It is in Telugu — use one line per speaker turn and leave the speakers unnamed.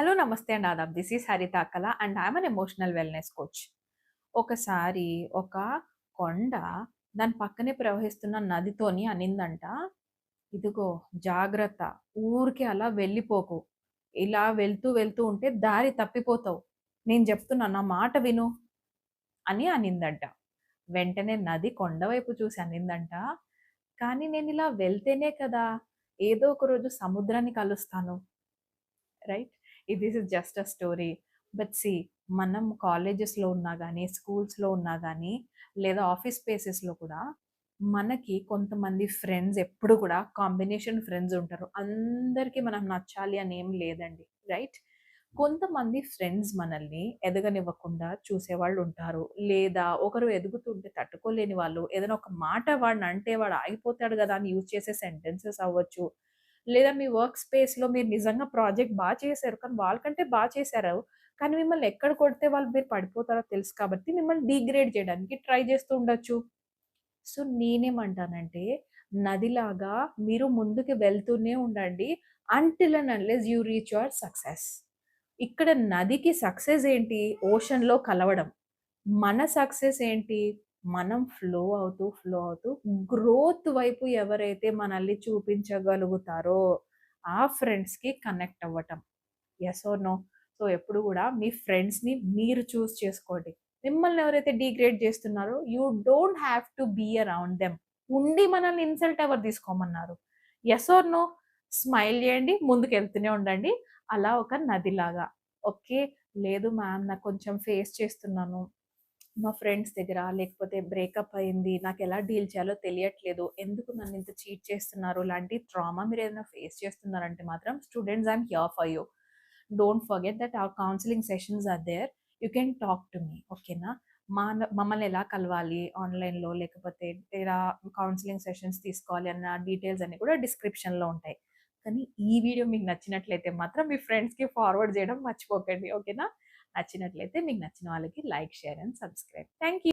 హలో నమస్తే and. Aadab. This is Haritha Akkala and I'm an emotional wellness coach. ఒకసారి ఒక కొండ దాని పక్కనే ప్రవహిస్తున్న నదితోని అనిందంట. ఇదిగో జాగ్రత్త. ఊరికే అలా వెళ్ళిపోకు. ఇలా వెళ్తూ వెళ్తూ ఉంటే దారి తప్పిపోతావు. నేను చెప్తున్నా నా మాట విను అని అనిందంట. వెంటనే నది కొండ వైపు చూసి అనిందంట. కానీ నేను ఇలా వెళ్తేనే కదా ఏదో ఒక రోజు సముద్రాన్ని కలుస్తాను. Right? This is just a story but see మనం కాలేజెస్లో ఉన్నా కానీ స్కూల్స్లో ఉన్నా కానీ లేదా ఆఫీస్ స్పేసెస్లో కూడా మనకి కొంతమంది ఫ్రెండ్స్ ఎప్పుడు కూడా కాంబినేషన్ ఫ్రెండ్స్ ఉంటారు. అందరికీ మనం నచ్చాలి అని ఏం లేదండి రైట్ కొంతమంది ఫ్రెండ్స్ మనల్ని ఎదగనివ్వకుండా చూసేవాళ్ళు ఉంటారు. లేదా ఒకరు ఎదుగుతుంటే తట్టుకోలేని వాళ్ళు ఏదైనా ఒక మాట వాడిని అంటే వాడు ఆగిపోతాడు కదా అని యూజ్ చేసే సెంటెన్సెస్ అవ్వచ్చు. లేదా మీ వర్క్ స్పేస్లో మీరు నిజంగా ప్రాజెక్ట్ బాగా చేశారు. కానీ వాళ్ళకంటే బాగా చేశారు. కానీ మిమ్మల్ని ఎక్కడ కొడితే వాళ్ళు మీరు పడిపోతారో తెలుసు కాబట్టి మిమ్మల్ని డిగ్రేడ్ చేయడానికి ట్రై చేస్తూ ఉండొచ్చు. సో నేనేమంటానంటే నదిలాగా మీరు ముందుకు వెళ్తూనే ఉండండి. Until and unless you reach your success ఇక్కడ నదికి సక్సెస్ ఏంటి? ఓషన్లో కలవడం. మన సక్సెస్ ఏంటి? మనం ఫ్లో అవుతూ ఫ్లో అవుతూ గ్రోత్ వైపు ఎవరైతే మనల్ని చూపించగలుగుతారో ఆ ఫ్రెండ్స్కి కనెక్ట్ అవ్వటం. Yes or no? సో ఎప్పుడు కూడా మీ ఫ్రెండ్స్ని మీరు చూస్ చేసుకోండి. మిమ్మల్ని ఎవరైతే డిగ్రేడ్ చేస్తున్నారో you don't have to be around them. ఉండి మనల్ని ఇన్సల్ట్ ఎవరు తీసుకోమన్నారు? Yes or no? స్మైల్ చేయండి ముందుకు వెళ్తూనే ఉండండి. అలా ఒక నదిలాగా. ఓకే? లేదు మ్యామ్ నాకు కొంచెం ఫేస్ చేస్తున్నాను. మా ఫ్రెండ్స్ దగ్గర లేకపోతే బ్రేకప్ అయింది నాకు ఎలా డీల్ చేయాలో తెలియట్లేదు ఎందుకు నన్ను ఇంత చీట్ చేస్తున్నారు లాంటి ట్రామా మీరు ఏదైనా ఫేస్ చేస్తున్నారంటే మాత్రం students I'm here for you. Don't forget that our counselling sessions are there. You can talk to me. ఓకేనా? మా మమ్మల్ని ఎలా కలవాలి ఆన్లైన్లో లేకపోతే ఎలా కౌన్సిలింగ్ సెషన్స్ తీసుకోవాలి అన్న డీటెయిల్స్ అన్నీ కూడా డిస్క్రిప్షన్లో ఉంటాయి. కానీ ఈ వీడియో మీకు నచ్చినట్లయితే మాత్రం మీ ఫ్రెండ్స్కి ఫార్వర్డ్ చేయడం మర్చిపోకండి. ఓకేనా? నచ్చినట్లయితే మీకు నచ్చిన వాళ్ళకి like share and subscribe. Thank you